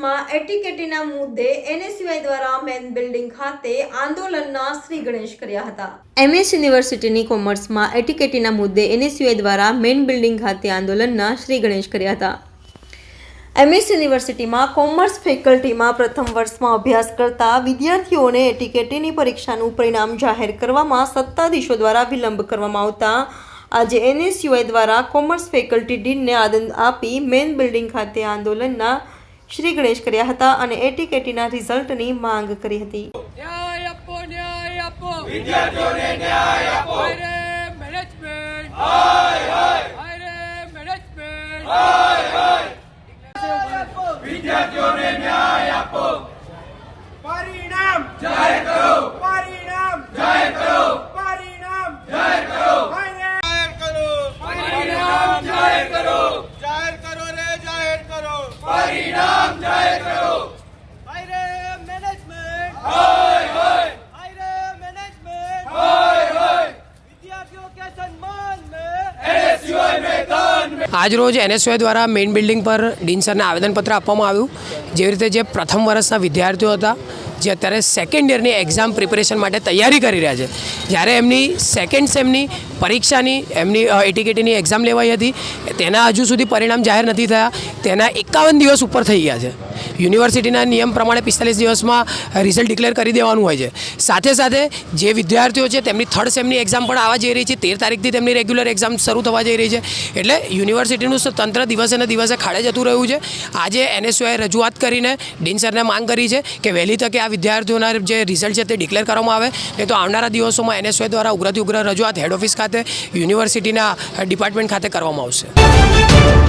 એટીકેટીના મુદ્દે એનએસયુઆઈ દ્વારા main building ખાતે આંદોલનના શ્રી ગણેશ કર્યા હતા. એમએસ યુનિવર્સિટીની કોમર્સમાં એટીકેટીના મુદ્દે એનએસયુઆઈ દ્વારા મેન બિલ્ડિંગ ખાતે આંદોલનના શ્રી ગણેશ કર્યા હતા. એમએસ યુનિવર્સિટીમાં કોમર્સ ફેકલ્ટીમાં પ્રથમ વર્ષમાં અભ્યાસ કરતા વિદ્યાર્થીઓને એટીકેટીની પરીક્ષાનું પરિણામ જાહેર કરવામાં સત્તાધીશો દ્વારા વિલંબ કરવામાં આવતા આજે એનએસયુઆઈ દ્વારા કોમર્સ ફેકલ્ટી ડીનને આદંદ આપી મેન બિલ્ડિંગ ખાતે આંદોલનના શ્રી ગણેશ કર્યા હતા અને એટીકેટીના રિઝલ્ટની માંગ કરી હતી. ન્યાય આપો ન્યાય આપો વિદ્યાર્થીઓને ન્યાય આપો હાય મેનેજમેન્ટ. હાય હાય. હાય મેનેજમેન્ટ. હાય હાય. વિદ્યાર્થીઓને ન્યાય આપો પરિણામ જાહેર કરો પરિણામ જાહેર કરો પરિણામ જાહેર કરો જાહેર કરો પરિણામ જાહેર કરો જાહેર કરો રે જાહેર કરો પરિણામ જાહેર કરો હાય રે મેનેજમેન્ટ હાય હાય હાય રે મેનેજમેન્ટ હાય હાય વિદ્યાર્થીઓ કે સન્માન में એનએસયુઆઈ મેદાન આજરોજ એનએસયુઆઈ દ્વારા મેઇન બિલ્ડિંગ પર ડીન સરને આવેદનપત્ર આપવામાં આવ્યું. જેવી રીતે જે પ્રથમ વર્ષના વિદ્યાર્થીઓ હતા, જે અત્યારે સેકન્ડ યરની એક્ઝામ પ્રિપેરેશન માટે તૈયારી કરી રહ્યા છે. જ્યારે એમની સેકન્ડ સેમની પરીક્ષાની, એમની એટીકેટીની એક્ઝામ લેવાઈ હતી, તેના હજુ સુધી પરિણામ જાહેર નથી થયા. તેના એકાવન દિવસ ઉપર થઈ ગયા છે. યુનિવર્સિટીના નિયમ પ્રમાણે પિસ્તાલીસ દિવસમાં રિઝલ્ટ ડિક્લેર કરી દેવાનું હોય છે. સાથે સાથે જે વિદ્યાર્થીઓ છે, તેમની થર્ડ સેમની એક્ઝામ પણ આવવા જઈ રહી છે. તેર તારીખથી તેમની રેગ્યુલર એક્ઝામ શરૂ થવા જઈ રહી છે. એટલે યુનિવર્સિટીનું તંત્ર દિવસે ને દિવસે ખાડે જતું રહ્યું છે. આજે એનએસયુએ રજૂઆત કરીને ડીન સરને માંગ કરી છે કે વહેલી તકે આ વિદ્યાર્થીઓના જે રિઝલ્ટ છે તે ડિક્લેર કરવામાં આવે. નહીં તો આવનારા દિવસોમાં એનએસયુઆઈ દ્વારા ઉગ્રથી ઉગ્ર રજૂઆત હેડ ઓફિસ ખાતે, યુનિવર્સિટીના ડિપાર્ટમેન્ટ ખાતે કરવામાં આવશે.